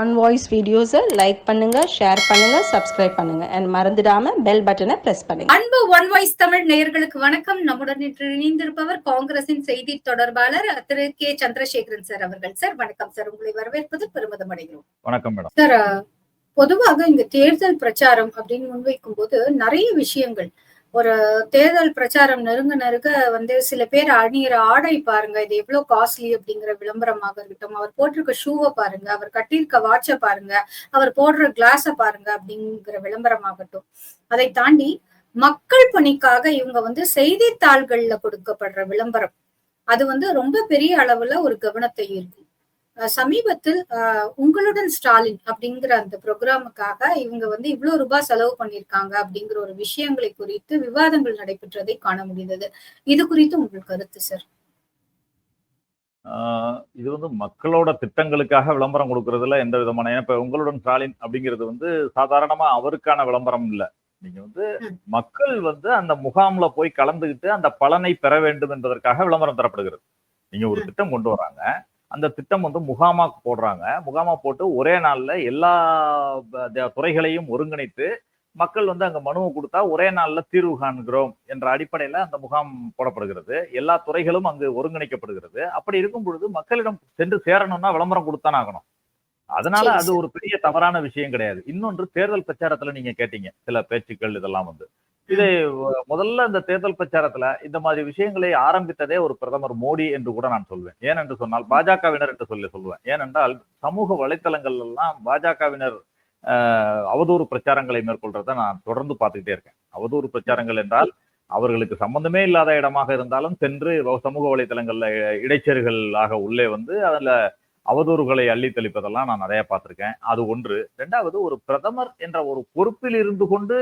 On voice வீடியோஸை like பண்ணுங்க share பண்ணுங்க சப்ஸ்கிரைப் பண்ணுங்க. அண்ட் மறந்துடாம பெல் பட்டனை பிரஸ் பண்ணுங்க. அன்பு ஒன் வாய்ஸ் தமிழ் நேயர்களுக்கு வணக்கம். நம்முடன் இன்று இணைந்திருப்பவர் காங்கிரசின் செய்தி தொடர்பாளர் திரு கே சந்திரசேகரன் சார் அவர்கள். சார் வணக்கம் சார். உங்களை வரவேற்பது பெருமிதம் அடைகிறோம். வணக்கம் மேடம். சார் பொதுவாக இங்க தேர்தல் பிரச்சாரம் அப்படின்னு முன்வைக்கும் போது நிறைய விஷயங்கள் ஒரு தேர்தல் பிரச்சாரம் நெருங்க நெருங்க வந்து சில பேர் அணியிற ஆடை பாருங்க இது எவ்வளவு காஸ்ட்லி அப்படிங்கிற விளம்பரமாக இருக்கட்டும். அவர் போட்டிருக்க ஷூவை பாருங்க அவர் கட்டியிருக்க வாட்சை பாருங்க அவர் போடுற கிளாஸை பாருங்க அப்படிங்கிற விளம்பரமாகட்டும். அதை தாண்டி மக்கள் பணிக்காக இவங்க வந்து செய்தித்தாள்கள்ல கொடுக்கப்படுற விளம்பரம். அது வந்து ரொம்ப பெரிய அளவுல ஒரு கவனத்தை ஈர்க்கும். சமீபத்தில் உங்களுடன் ஸ்டாலின் அப்படிங்கிற அந்த ப்ரோக்ராமுக்காக இவங்க வந்து இவ்வளவு ரூபாய் செலவு பண்ணிருக்காங்க அப்படிங்கிற ஒரு விஷயங்களை குறித்து விவாதங்கள் நடைபெற்றதை காண முடிந்தது. இது குறித்து உங்கள் கருத்து சார் இது வந்து மக்களோட திட்டங்களுக்காக விளம்பரம் கொடுக்கறதுல எந்த விதமான இப்ப உங்களுடன் ஸ்டாலின் அப்படிங்கிறது வந்து சாதாரணமா அவருக்கான விளம்பரம் இல்ல. நீங்க வந்து. மக்கள் வந்து அந்த முகாம்ல போய் கலந்துகிட்டு அந்த பலனை பெற வேண்டும் என்பதற்காக விளம்பரம் தரப்படுகிறது. நீங்க ஒரு. திட்டம் கொண்டு வராங்க. அந்த திட்டம் வந்து முகாமா போடுறாங்க. முகாமா போட்டு ஒரே நாள்ல எல்லா துறைகளையும் ஒருங்கிணைத்து மக்கள் வந்து அங்க மனுவை கொடுத்தா ஒரே நாள்ல தீர்வு காண்கிறோம் என்ற அடிப்படையில அந்த முகாம் போடப்படுகிறது. எல்லா துறைகளும் அங்கு ஒருங்கிணைக்கப்படுகிறது. அப்படி இருக்கும் பொழுது மக்களிடம் சென்று சேரணும்னா விளம்பரம் கொடுத்தானே ஆகணும். அதனால அது. ஒரு பெரிய தவறான விஷயம் கிடையாது. இன்னொன்று தேர்தல் பிரச்சாரத்துல நீங்க கேட்டீங்க. சில பேச்சுக்கள் இதெல்லாம் வந்து. இதை முதல்ல இந்த தேர்தல் பிரச்சாரத்துல இந்த மாதிரி விஷயங்களை ஆரம்பித்ததே ஒரு பிரதமர் மோடி என்று கூட நான் சொல்வேன். ஏனென்று சொன்னால் பாஜகவினர் என்று சொல்லி சொல்லுவேன் ஏனென்றால் சமூக வலைத்தளங்கள் எல்லாம் பாஜகவினர் ஆஹ், அவதூறு பிரச்சாரங்களை மேற்கொள்றதை நான் தொடர்ந்து பார்த்துக்கிட்டே இருக்கேன். அவதூறு பிரச்சாரங்கள் என்றால் அவர்களுக்கு சம்பந்தமே இல்லாத இடமாக இருந்தாலும் சென்று சமூக வலைத்தளங்கள்ல இடைச்சர்களாக உள்ளே வந்து அதுல அவதூறுகளை அள்ளி தெளிப்பதெல்லாம் நான் நிறைய பார்த்திருக்கேன். அது ஒன்று. ரெண்டாவது ஒரு பிரதமர் என்ற ஒரு பொறுப்பில் இருந்து கொண்டு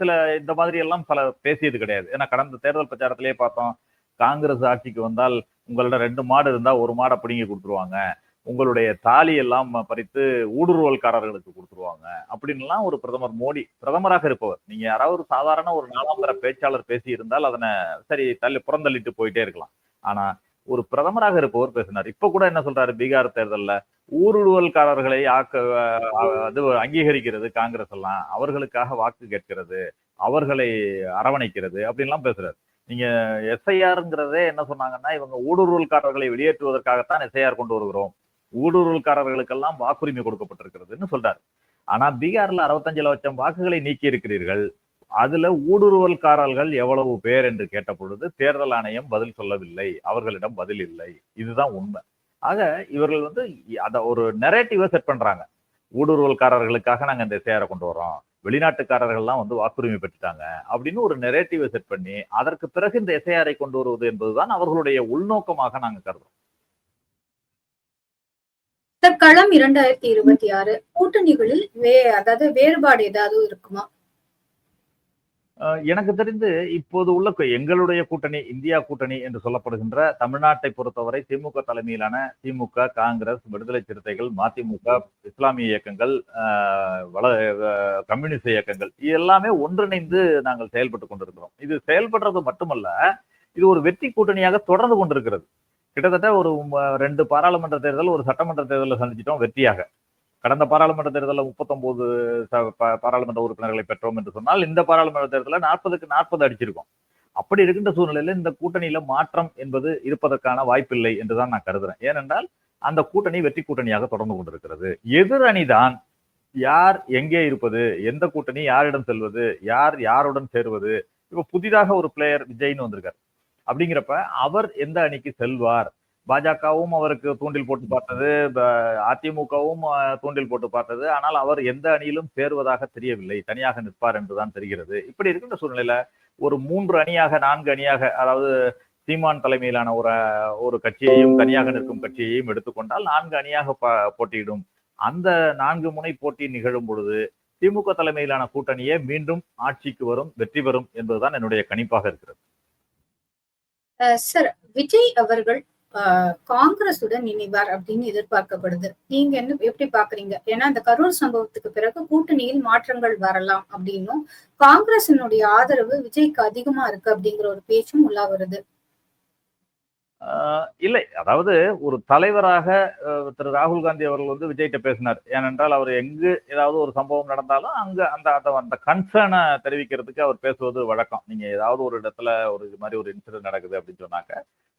சில இந்த மாதிரி எல்லாம் பல பேசியது கிடையாது. ஏன்னா கடந்த தேர்தல் பிரச்சாரத்திலேயே பார்த்தோம் காங்கிரஸ் ஆட்சிக்கு வந்தால் உங்களோட ரெண்டு மாடு இருந்தா ஒரு மாடை பிடுங்கி கொடுத்துருவாங்க. உங்களுடைய தாலி எல்லாம் பறித்து ஊடுருவல்காரர்களுக்கு கொடுத்துருவாங்க. அப்படின்லாம் ஒரு பிரதமர் மோடி பிரதமராக இருப்பவர். நீங்க யாராவது ஒரு சாதாரண ஒரு நாலாம் தர பேச்சாளர் பேசி இருந்தால் அதனை சரி தள்ளி புறந்தள்ளிட்டு போயிட்டே இருக்கலாம். ஆனா ஒரு பிரதமராக இருப்பவர் பேசினார். இப்ப கூட என்ன சொல்றாரு? பீகார் தேர்தல்ல ஊடுருவல்காரர்களை ஆக்க அது அங்கீகரிக்கிறது காங்கிரஸ் எல்லாம் அவர்களுக்காக வாக்கு கேட்கிறது அவர்களை அரவணைக்கிறது அப்படின்லாம் பேசுறாரு. நீங்க எஸ்ஐஆருங்கிறதே என்ன சொன்னாங்கன்னா இவங்க ஊடுருவல்காரர்களை வெளியேற்றுவதற்காகத்தான் எஸ்ஐஆர் கொண்டு வருகிறோம். ஊடுருவல்காரர்களுக்கெல்லாம் வாக்குரிமை கொடுக்கப்பட்டிருக்கிறதுன்னு சொல்றாரு. ஆனா பீகார்ல அறுபத்தஞ்சு லட்சம் வாக்குகளை நீக்கி இருக்கிறீர்கள் அதுல ஊடுருவல்காரர்கள் எவ்வளவு பேர் என்று கேட்ட பொழுது தேர்தல் ஆணையம் பதில் சொல்லவில்லை அவர்களிடம் பதில் இல்லை. இதுதான் உண்மை. ஆக இவர்கள் வந்து அத ஒரு நெரேட்டிவை செட் பண்றாங்க. ஊடுருவல்காரர்களுக்காக நாங்க இந்த எஸ்ஐஆரை கொண்டு வரோம் வெளிநாட்டுக்காரர்கள்லாம் வந்து வாக்குரிமை பெற்றுட்டாங்க அப்படின்னு ஒரு நெரேட்டிவை செட் பண்ணி அதற்கு பிறகு இந்த எஸ்ஐஆரை கொண்டு வருவது என்பதுதான் அவர்களுடைய உள்நோக்கமாக நாங்க கருதுறோம். சார் களம் இரண்டாயிரத்தி இருபத்தி ஆறு கூட்டணிகளில் வே அதாவது வேறுபாடு ஏதாவது இருக்குமா? எனக்கு தெரிந்து இப்போது உள்ள எங்களுடைய கூட்டணி இந்தியா கூட்டணி என்று சொல்லப்படுகின்ற தமிழ்நாட்டை பொறுத்தவரை திமுக தலைமையிலான திமுக காங்கிரஸ் விடுதலை சிறுத்தைகள் மதிமுக இஸ்லாமிய இயக்கங்கள் வள கம்யூனிஸ்ட் இயக்கங்கள் இது எல்லாமே ஒன்றிணைந்து நாங்கள் செயல்பட்டு கொண்டிருக்கிறோம். இது செயல்படுறது மட்டுமல்ல இது ஒரு வெற்றி கூட்டணியாக தொடர்ந்து கொண்டிருக்கிறது. கிட்டத்தட்ட ஒரு ரெண்டு பாராளுமன்ற தேர்தல் ஒரு சட்டமன்ற தேர்தலில் சந்திச்சிட்டோம் வெற்றியாக. கடந்த பாராளுமன்ற தேர்தலில் முப்பத்தொன்பது ச- பாராளுமன்ற உறுப்பினர்களை பெற்றோம் என்று சொன்னால் இந்த பாராளுமன்ற தேர்தலில் நாற்பதுக்கு நாற்பது அடிச்சிருக்கோம். அப்படி இருக்கின்ற சூழ்நிலையில இந்த கூட்டணியில மாற்றம் என்பது இருப்பதற்கான வாய்ப்பில்லை என்றுதான் நான் கருதுறேன். ஏனென்றால் அந்த கூட்டணி வெற்றி கூட்டணியாக தொடர்ந்து கொண்டிருக்கிறது. எதிர் அணிதான் யார் எங்கே இருப்பது எந்த கூட்டணி யாரிடம் செல்வது யார் யாருடன் சேருவது இப்போ புதிதாக ஒரு பிளேயர் விஜய்னு வந்திருக்காரு. அப்படிங்கிறப்ப அவர் எந்த அணிக்கு செல்வார் பாஜகவும் அவருக்கு தூண்டில் போட்டு பார்த்தது அதிமுகவும் தூண்டில் போட்டு பார்த்தது. ஆனால் அவர் எந்த அணியிலும் சேருவதாக தெரியவில்லை. தனியாக நிற்பார் என்றுதான் தெரிகிறது. இப்படி இருக்கின்ற சூழ்நிலையில ஒரு மூன்று அணியாக நான்கு அணியாக அதாவது சீமான் தலைமையிலான ஒரு ஒரு கட்சியையும் தனியாக நிற்கும் கட்சியையும் எடுத்துக்கொண்டால் நான்கு அணியாக போட்டியிடும். அந்த நான்கு முனை போட்டி நிகழும் பொழுது திமுக தலைமையிலான கூட்டணியே மீண்டும் ஆட்சிக்கு வரும் வெற்றி பெறும் என்பதுதான் என்னுடைய கணிப்பாக இருக்கிறது. சார் விஜய் அவர்கள் காங்கிரசுடன் இணைவார் அப்படின்னு எதிர்பார்க்கப்படுது. நீங்க என்ன எப்படி பாக்குறீங்க? ஏன்னா அந்த கரூர் சம்பவத்துக்கு பிறகு கூட்டணியில் மாற்றங்கள் வரலாம் அப்படின்னும் காங்கிரசினுடைய ஆதரவு விஜய்க்கு அதிகமா இருக்கு அப்படிங்கிற ஒரு பேச்சும் உள்ளா வருது. ஆஹ் இல்லை. அதாவது ஒரு தலைவராக திரு ராகுல் காந்தி அவர்கள் வந்து விஜய்கிட்ட பேசினார். ஏனென்றால் அவர் எங்கு ஏதாவது ஒரு சம்பவம் நடந்தாலும் அங்க அந்த அந்த அந்த கன்சர்னை தெரிவிக்கிறதுக்கு அவர் பேசுவது வழக்கம். நீங்க ஏதாவது ஒரு இடத்துல ஒரு இது மாதிரி ஒரு இன்சிடென்ட் நடக்குது அப்படின்னு சொன்னாக்க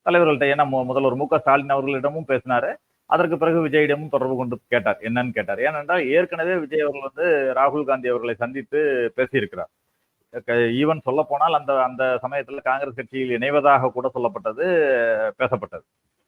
தலைவர்கள்ட்ட ஏன்னா முதல்வர் மு க ஸ்டாலின் அவர்களிடமும் பேசினாரு. அதற்கு பிறகு விஜயிடமும் தொடர்பு கொண்டு கேட்டார். என்னன்னு கேட்டார். ஏனென்றால் ஏற்கனவே விஜய் அவர்கள் வந்து ராகுல் காந்தி அவர்களை சந்தித்து பேசியிருக்கிறார். ஈவன் சொல்ல போனால் அந்த அந்த சமயத்துல காங்கிரஸ் கட்சியில் இணைவதாக கூட சொல்லப்பட்டது பேசப்பட்டது.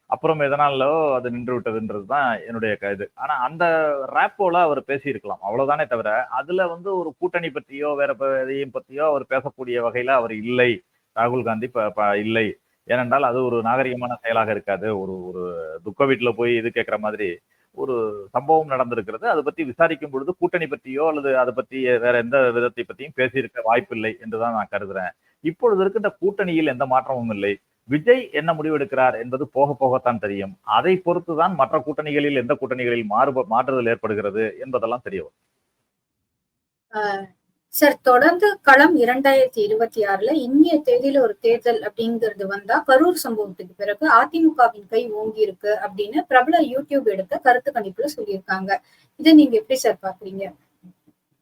அப்புறம் எதனாலோ அது நின்று விட்டதுன்றது தான் என்னுடைய க- இது. ஆனா அந்த ரேப்போல அவர் பேசியிருக்கலாம். அவ்வளவுதானே தவிர அதுல வந்து ஒரு கூட்டணி பற்றியோ வேற எதையும் பற்றியோ அவர் பேசக்கூடிய வகையில அவர் இல்லை. ராகுல் காந்தி இல்லை. ஏனென்றால் அது ஒரு நாகரிகமான செயலாக இருக்காது. ஒரு ஒரு துக்க வீட்டுல போய் இது கேட்குற மாதிரி ஒரு சம்பவம் நடந்திருக்கிறது. அதை பத்தி விசாரிக்கும் பொழுது கூட்டணி பற்றியோ அல்லது அதை பத்தி வேற எந்த விதத்தை பற்றியும் பேசியிருக்க வாய்ப்பில்லை என்றுதான் நான் கருதுறேன். இப்பொழுது இருக்கின்ற கூட்டணியில் எந்த மாற்றமும் இல்லை. விஜய் என்ன முடிவெடுக்கிறார் என்பது போக போகத்தான் தெரியும். அதை பொறுத்துதான் மற்ற கூட்டணிகளில் எந்த கூட்டணிகளில் மாறுப மாற்றுதல் ஏற்படுகிறது என்பதெல்லாம் தெரிய வரும். சார் தொடர்ந்து களம் இரண்டாயிரத்தி இருபத்தி ஆறுல இந்திய தேதியில ஒரு தேர்தல் அப்படிங்கிறது வந்தா கரூர் சம்பவத்துக்கு பிறகு அதிமுகவின் கை ஓங்கி இருக்கு அப்படின்னு பிரபல யூடியூப் எடுத்த கருத்து கணிப்புல சொல்லியிருக்காங்க. இதை நீங்க எப்படி சார் பாக்குறீங்க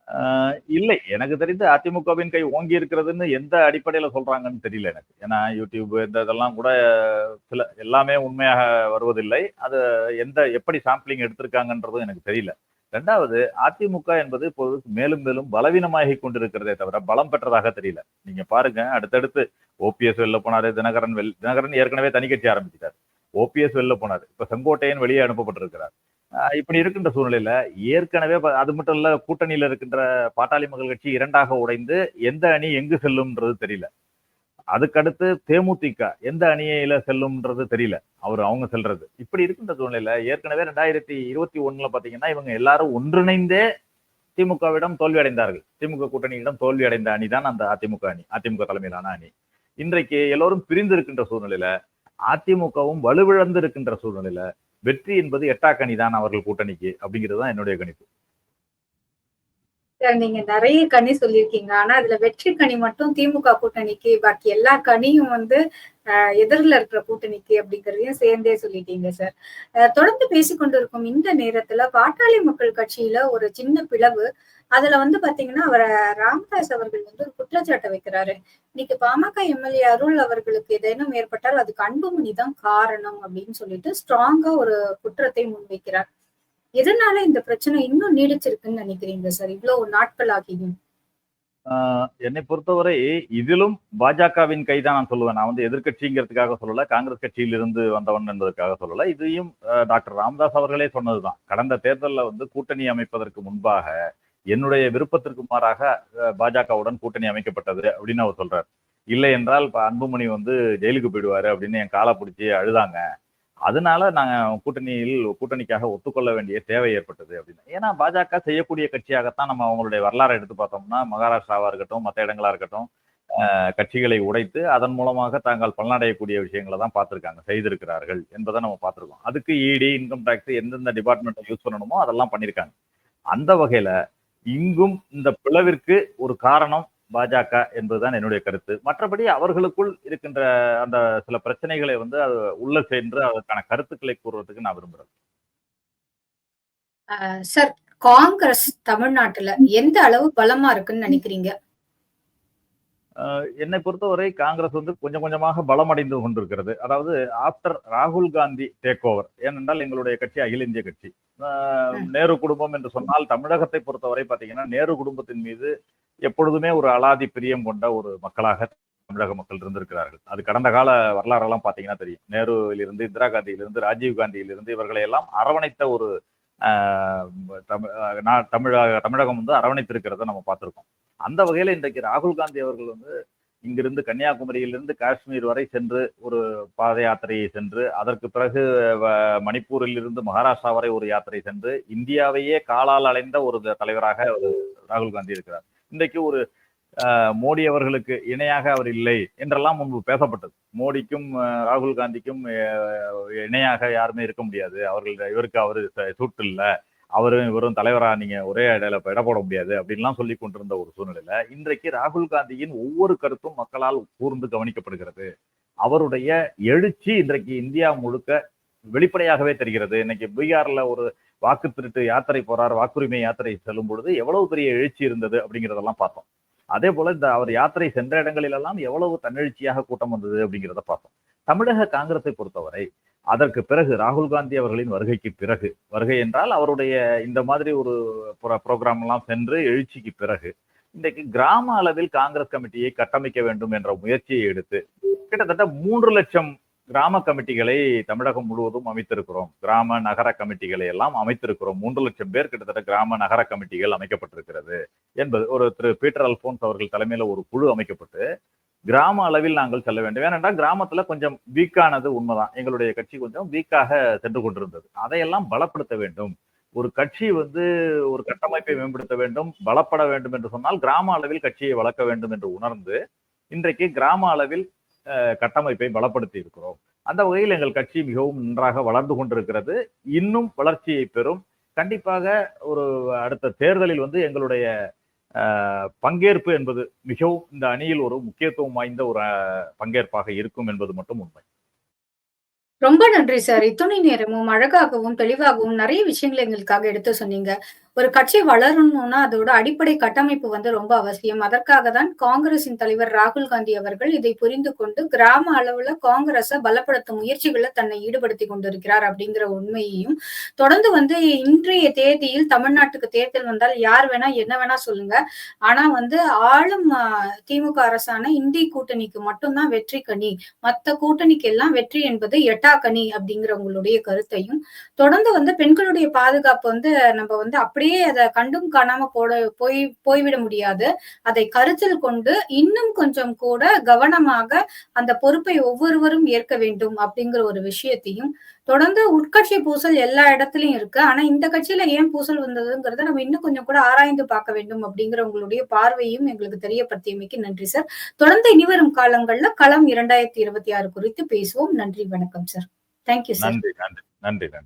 ஆஹ் இல்லை. எனக்கு தெரிந்து அதிமுகவின் கை ஓங்கி இருக்கிறதுன்னு எந்த அடிப்படையில சொல்றாங்கன்னு தெரியல எனக்கு. ஏன்னா யூடியூப் இந்த இதெல்லாம் கூட சில எல்லாமே உண்மையாக வருவதில்லை. அது எந்த எப்படி சாம்பிளிங் எடுத்திருக்காங்கன்றதும் எனக்கு தெரியல. ரெண்டாவது அதிமுக என்பது இப்போது மேலும் மேலும் பலவீனமாகி கொண்டிருக்கிறதே தவிர பலம் பெற்றதாக தெரியல. நீங்க பாருங்க அடுத்தடுத்து ஓபிஎஸ் வெளில போனாரு தினகரன் வெல் தினகரன் ஏற்கனவே தனி கட்சி ஆரம்பிச்சிட்டாரு. ஓபிஎஸ் வெளில போனாரு இப்ப செங்கோட்டையன் வெளியே அனுப்பப்பட்டிருக்கிறார். ஆஹ் இப்படி இருக்கின்ற சூழ்நிலையில ஏற்கனவே அது மட்டும் இல்ல கூட்டணியில இருக்கின்ற பாட்டாளி மக்கள் கட்சி இரண்டாக உடைந்து எந்த அணி எங்கு செல்லும்ன்றது தெரியல. அதுக்கடுத்து தேமுதிக எந்த அணியில செல்லும்ன்றது தெரியல. அவர் அவங்க செல்றது. இப்படி இருக்கின்ற சூழ்நிலையில ஏற்கனவே ரெண்டாயிரத்தி இருபத்தி ஒண்ணுல பாத்தீங்கன்னா இவங்க எல்லாரும் ஒன்றிணைந்தே திமுகவிடம் தோல்வி அடைந்தார்கள். திமுக கூட்டணியிடம் தோல்வி அடைந்த அணி தான் அந்த அதிமுக அணி அதிமுக தலைமையிலான அணி. இன்றைக்கு எல்லோரும் பிரிந்து இருக்கின்ற சூழ்நிலையில அதிமுகவும் வலுவிழந்து இருக்கின்ற சூழ்நிலையில வெற்றி என்பது எட்டாக்கணி தான் அவர்கள் கூட்டணிக்கு அப்படிங்கிறது தான் என்னுடைய கணிப்பு. நீங்க நிறைய கனி சொல்லியிருக்கீங்க. ஆனா அதுல வெற்றி கனி மட்டும் திமுக கூட்டணிக்கு பாக்கி எல்லா கனியும் வந்து எதிரில் இருக்கிற கூட்டணிக்கு அப்படிங்கறதையும் சேர்ந்தே சொல்லிட்டீங்க சார் தொடர்ந்து பேசிக்கொண்டிருக்கும் இந்த நேரத்துல பாட்டாளி மக்கள் கட்சியில ஒரு சின்ன பிளவு அதுல வந்து பாத்தீங்கன்னா அவரை ராமதாஸ் அவர்கள் வந்து ஒரு குற்றச்சாட்டை வைக்கிறாரு. இன்னைக்கு பாமக எம்எல்ஏ அருள் அவர்களுக்கு ஏதேனும் ஏற்பட்டால் அதுக்கு அன்புமணி தான் காரணம் அப்படின்னு சொல்லிட்டு ஸ்ட்ராங்கா ஒரு குற்றத்தை முன்வைக்கிறார். எதனால இந்த பிரச்சனை இன்னும் நீடிச்சிருக்குன்னு நினைக்கிறீங்க சார்? இவ்வளவு நாட்கள் ஆகியும் ஆஹ் என்னை பொறுத்தவரை இதிலும் பாஜகவின் கைதான் நான் சொல்லுவேன். நான் வந்து எதிர்க்கட்சிங்கிறதுக்காக சொல்லல காங்கிரஸ் கட்சியில் இருந்து வந்தவன் என்பதற்காக சொல்லல. இதையும் ஆஹ் டாக்டர் ராமதாஸ் அவர்களே சொன்னதுதான். கடந்த தேர்தலில் வந்து கூட்டணி அமைப்பதற்கு முன்பாக என்னுடைய விருப்பத்திற்கு மாறாக பாஜகவுடன் கூட்டணி அமைக்கப்பட்டது அப்படின்னு அவர் சொல்றாரு. இல்லை என்றால் இப்ப அன்புமணி வந்து ஜெயிலுக்கு போயிடுவாரு அப்படின்னு என் காலை பிடிச்சி அழுதாங்க. அதனால நாங்கள் கூட்டணியில் கூட்டணிக்காக ஒத்துக்கொள்ள வேண்டிய தேவை ஏற்பட்டது அப்படின்னு. ஏன்னா பாஜக செய்யக்கூடிய கட்சியாகத்தான் நம்ம அவங்களுடைய வரலாறு எடுத்து பார்த்தோம்னா மகாராஷ்டிராவா இருக்கட்டும் மற்ற இடங்களா இருக்கட்டும் கட்சிகளை உடைத்து அதன் மூலமாக தாங்கள் பலனடையக்கூடிய விஷயங்களை தான் பார்த்துருக்காங்க செய்திருக்கிறார்கள் என்பதை நம்ம பார்த்துருக்கோம். அதுக்கு இடி இன்கம் டேக்ஸ் எந்தெந்த டிபார்ட்மெண்ட்டை யூஸ் பண்ணணுமோ அதெல்லாம் பண்ணியிருக்காங்க அந்த வகையில இங்கும் இந்த பிளவிற்கு ஒரு காரணம் பாஜக என்பதுதான் என்னுடைய கருத்து. மற்றபடி அவர்களுக்குள் இருக்கின்ற அந்த சில பிரச்சனைகளை வந்து அது உள்ள சென்று அதற்கான கருத்துக்களை கூறுவதற்கு நான் விரும்புறேன். ஆஹ் சார் காங்கிரஸ் தமிழ்நாட்டுல எந்த அளவு பலமா இருக்குன்னு நினைக்கிறீங்க? என்னை பொறுத்தவரை காங்கிரஸ் வந்து கொஞ்சம் கொஞ்சமாக பலமடைந்து கொண்டிருக்கிறது. அதாவது ஆஃப்டர் ராகுல் காந்தி டேக் ஓவர் ஏனென்றால் எங்களுடைய கட்சி அகில இந்திய கட்சி. நேரு குடும்பம் என்று சொன்னால் தமிழகத்தை பொறுத்தவரை பாத்தீங்கன்னா நேரு குடும்பத்தின் மீது எப்பொழுதுமே ஒரு அலாதி பிரியம் கொண்ட ஒரு மக்களாக தமிழக மக்கள் இருந்திருக்கிறார்கள். அது கடந்த கால வரலாறெல்லாம் பார்த்தீங்கன்னா தெரியும். நேருவிலிருந்து இந்திரா காந்தியிலிருந்து ராஜீவ் காந்தியிலிருந்து இவர்களை எல்லாம் அரவணைத்த ஒரு தமிழ் தமிழக தமிழகம் வந்து அரவணைத்திருக்கிறத நம்ம பார்த்துருக்கோம். அந்த வகையில் இன்றைக்கு ராகுல் காந்தி அவர்கள் வந்து இங்கிருந்து கன்னியாகுமரியிலிருந்து காஷ்மீர் வரை சென்று ஒரு பாத யாத்திரையை சென்று அதற்கு பிறகு வ- மணிப்பூரில் இருந்து மகாராஷ்டிரா வரை ஒரு யாத்திரை சென்று இந்தியாவையே காலால் அலைந்த ஒரு தலைவராக ஒரு ராகுல் காந்தி இருக்கிறார். இன்றைக்கு ஒரு மோடி அவர்களுக்கு இணையாக அவர் இல்லை என்றெல்லாம் முன்பு பேசப்பட்டது. மோடிக்கும் ராகுல் காந்திக்கும் இணையாக யாருமே இருக்க முடியாது. அவர்கள் இவருக்கு அவரு சூட்டு இல்லை அவரும் இவரும் தலைவரா நீங்க ஒரே இடையில இட போட முடியாது அப்படின்லாம் சொல்லி கொண்டிருந்த ஒரு சூழ்நிலையில இன்றைக்கு ராகுல் காந்தியின் ஒவ்வொரு கருத்தும் மக்களால் கூர்ந்து கவனிக்கப்படுகிறது. அவருடைய எழுச்சி இன்றைக்கு இந்தியா முழுக்க வெளிப்படையாகவே தெரிகிறது. இன்னைக்கு பீகார்ல ஒரு வாக்கு திருட்டு யாத்திரை போறார் வாக்குரிமை யாத்திரை செல்லும் பொழுது எவ்வளவு பெரிய எழுச்சி இருந்தது அப்படிங்கிறதெல்லாம் பார்த்தோம். அதே போல இந்த அவர் யாத்திரை சென்ற இடங்களிலெல்லாம் எவ்வளவு தன்னெழுச்சியாக கூட்டம் வந்தது அப்படிங்கிறத பார்த்தோம். தமிழக காங்கிரஸை பொறுத்தவரை அதற்கு பிறகு ராகுல் காந்தி அவர்களின் வருகைக்கு பிறகு வருகை என்றால் அவருடைய இந்த மாதிரி ஒரு ப்ரோக்ராம் எல்லாம் சென்று எழுச்சிக்கு பிறகு இன்றைக்கு கிராம அளவில் காங்கிரஸ் கமிட்டியை கட்டமைக்க வேண்டும் என்ற முயற்சியை எடுத்து கிட்டத்தட்ட மூன்று லட்சம் கிராம கமிட்டிகளை தமிழகம் முழுவதும் அமைத்திருக்கிறோம். கிராம நகர கமிட்டிகளை எல்லாம் அமைத்திருக்கிறோம். மூன்று லட்சம் பேர் கிட்டத்தட்ட கிராம நகர கமிட்டிகள் அமைக்கப்பட்டிருக்கிறது என்பது ஒரு திரு பீட்டர் அல்போன்ஸ் அவர்கள் தலைமையில ஒரு குழு அமைக்கப்பட்டு கிராம அளவில் நாங்கள் செல்ல வேண்டும். ஏனென்றால் கிராமத்துல கொஞ்சம் வீக்கானது உண்மைதான். எங்களுடைய கட்சி கொஞ்சம் வீக்காக சென்று கொண்டிருந்தது. அதையெல்லாம் பலப்படுத்த வேண்டும். ஒரு கட்சி வந்து ஒரு கட்டமைப்பை மேம்படுத்த வேண்டும் பலப்பட வேண்டும் என்று சொன்னால் கிராம அளவில் கட்சியை வளர்க்க வேண்டும் என்று உணர்ந்து இன்றைக்கு கிராம அளவில் கட்டமைப்பை பலப்படுத்தி இருக்கிறோம். அந்த வகையில் எங்கள் கட்சி மிகவும் நன்றாக வளர்ந்து கொண்டிருக்கிறது. இன்னும் வளர்ச்சியை பெறும். கண்டிப்பாக ஒரு அடுத்த தேர்தலில் வந்து எங்களுடைய பங்கேற்பு என்பது மிகவும் இந்த அணியில் ஒரு முக்கியத்துவம் வாய்ந்த ஒரு பங்கேற்பாக இருக்கும் என்பது மட்டும் உண்மை. ரொம்ப நன்றி சார். இத்துணை நேரமும் அழகாகவும் தெளிவாகவும் நிறைய விஷயங்களை எங்களுக்காக எடுத்து சொன்னீங்க. ஒரு கட்சி வளரணும்னா அதோட அடிப்படை கட்டமைப்பு வந்து ரொம்ப அவசியம். அதற்காக தான் காங்கிரசின் தலைவர் ராகுல் காந்தி அவர்கள் இதை புரிந்து கொண்டு கிராம அளவுல காங்கிரஸை பலப்படுத்தும் முயற்சிகளை தன்னை ஈடுபடுத்தி கொண்டிருக்கிறார் அப்படிங்கிற உண்மையையும் தொடர்ந்து வந்து இன்றைய தேதியில் தமிழ்நாட்டுக்கு தேர்தல் வந்தால் யார் வேணா என்ன வேணா சொல்லுங்க. ஆனா வந்து ஆளும் திமுக அரசான இந்தி கூட்டணிக்கு மட்டும்தான் வெற்றி கனி. மத்த கூட்டணிக்கு எல்லாம் வெற்றி என்பது எட்டா கனி அப்படிங்கிறவங்களுடைய கருத்தையும் தொடர்ந்து வந்து பெண்களுடைய பாதுகாப்பு வந்து நம்ம வந்து அப்படி அப்படியே அதை கண்டும் காணாம போட போய் போய்விட முடியாது. அதை கருத்தில் கொண்டு இன்னும் கொஞ்சம் கூட கவனமாக அந்த பொறுப்பை ஒவ்வொருவரும் ஏற்க வேண்டும் அப்படிங்கிற ஒரு விஷயத்தையும் தொடர்ந்து உட்கட்சி பூசல் எல்லா இடத்துலயும் இருக்கு. ஆனா இந்த கட்சியில ஏன் பூசல் வந்ததுங்கிறத நம்ம இன்னும் கொஞ்சம் கூட ஆராய்ந்து பார்க்க வேண்டும் அப்படிங்கிற உங்களுடைய பார்வையும் எங்களுக்கு தெரியப்படுத்தியமைக்கு நன்றி சார். தொடர்ந்து இனிவரும் காலங்கள்ல களம் இரண்டாயிரத்தி இருபத்தி ஆறு குறித்து பேசுவோம். நன்றி வணக்கம் சார். தேங்க்யூ சார் நன்றி நன்றி நன்றி நன்றி.